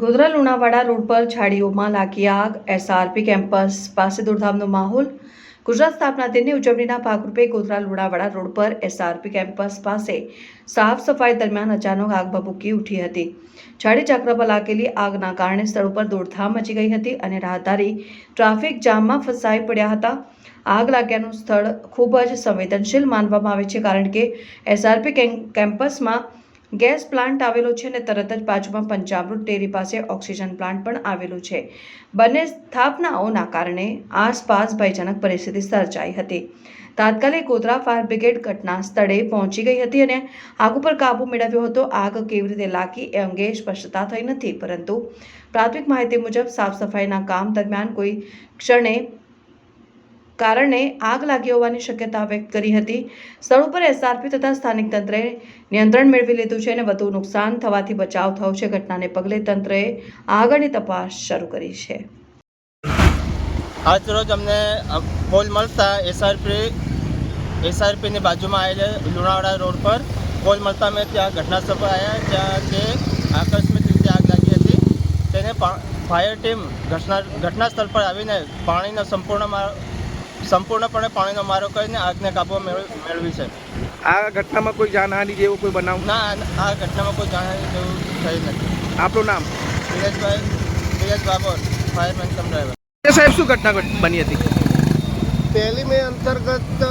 Godhra Lunawada road પર છાડીઓમાં લાગી આગ એસઆરપી કેમ્પસ પાસે દોડધામનો માહોલ. ગુજરાત સ્થાપના દિનની ઉજવણીના ભાગરૂપે ગોધરા લુણાવાડા રોડ પર એસઆરપી કેમ્પસ પાસે સાફ સફાઈ દરમિયાન અચાનક આગ ભભૂકી ઉઠી હતી. છાડી ચક્ર પર લાગેલી આગના કારણે સ્થળ ઉપર દોડધામ મચી ગઈ હતી અને રાહદારી ટ્રાફિક જામમાં ફસાઈ પડ્યા હતા. આગ લાગ્યાનું સ્થળ ખૂબ જ સંવેદનશીલ માનવામાં આવે છે કારણ કે એસઆરપી કેમ્પસમાં ગેસ પ્લાન્ટ આવેલો છે અને તરત જ બાજુમાં પંચામૃત ડેરી પાસે ઓક્સિજન પ્લાન્ટ પણ આવેલું છે. બંને સ્થાપનાઓના કારણે આસપાસ ભયજનક પરિસ્થિતિ સર્જાઈ હતી. તાત્કાલિક ગોધરા ફાયર બ્રિગેડ ઘટના સ્થળે પહોંચી ગઈ હતી અને આગ ઉપર કાબૂ મેળવ્યો હતો. આગ કેવી રીતે લાગી એ અંગે સ્પષ્ટતા થઈ નથી, પરંતુ પ્રાથમિક માહિતી મુજબ સાફ સફાઈના કામ દરમિયાન કોઈ ક્ષણે કારણે આગ લાગી હોવાની શક્યતા વ્યક્ત કરી હતી. સ્થળ ઉપર એસઆરપી તથા સ્થાનિક તંત્રે નિયંત્રણ મેળવી લીધું છે અને વધુ નુકસાન થવાથી બચાવ થયો છે. ઘટનાને પગલે તંત્રએ આગળની તપાસ શરૂ કરી છે. આજરોજ અમને કોલ મળતા એસઆરપી, એસઆરપીની બાજુમાં આવેલા લુણાવાડા રોડ પર કોલ મળતા મેં ત્યાં ઘટના સ્થળ આવ્યા જ્યાં કે આકસ્મિક રીતે આગ લાગી હતી. તેને ફાયર ટીમ ઘટના ઘટના સ્થળ પર આવીને પાણીનો સંપૂર્ણ સંપૂર્ણપણે પાણીનો મારો કરીને આગને કાબૂમાં મેળવ- મેળવી છે. આ ઘટનામાં કોઈ જાનહાનિ જેવો કોઈ બનાવ? ના આ ઘટનામાં કોઈ જાણવાની જેવું થઈ નથી. આપણું નામ? Dhirajbhai Dhiraj Babar fireman cum driver. સાહેબ શું ઘટના બની હતી? પહેલી મે અંતર્ગત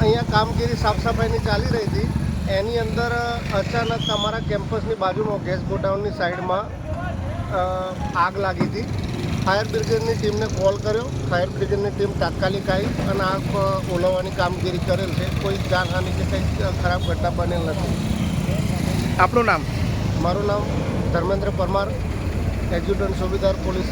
અહીંયા કામગીરી સાફ સફાઈની ચાલી રહી હતી. એની અંદર અચાનક અમારા કેમ્પસની બાજુમાં ગેસ ગોડાઉનની સાઈડમાં આગ લાગી હતી. ફાયર બ્રિગેડની ટીમને કોલ કર્યો. ફાયર બ્રિગેડની ટીમ તાત્કાલિક આવી અને આગ ઓલવવાની કામગીરી કરેલ છે. કોઈ જાનહાની કે કંઈ ખરાબ ઘટના બનેલ નથી. આપણું નામ? મારું નામ ધર્મેન્દ્ર પરમાર એક્ઝિક્યુટિવ સુબેદાર પોલીસ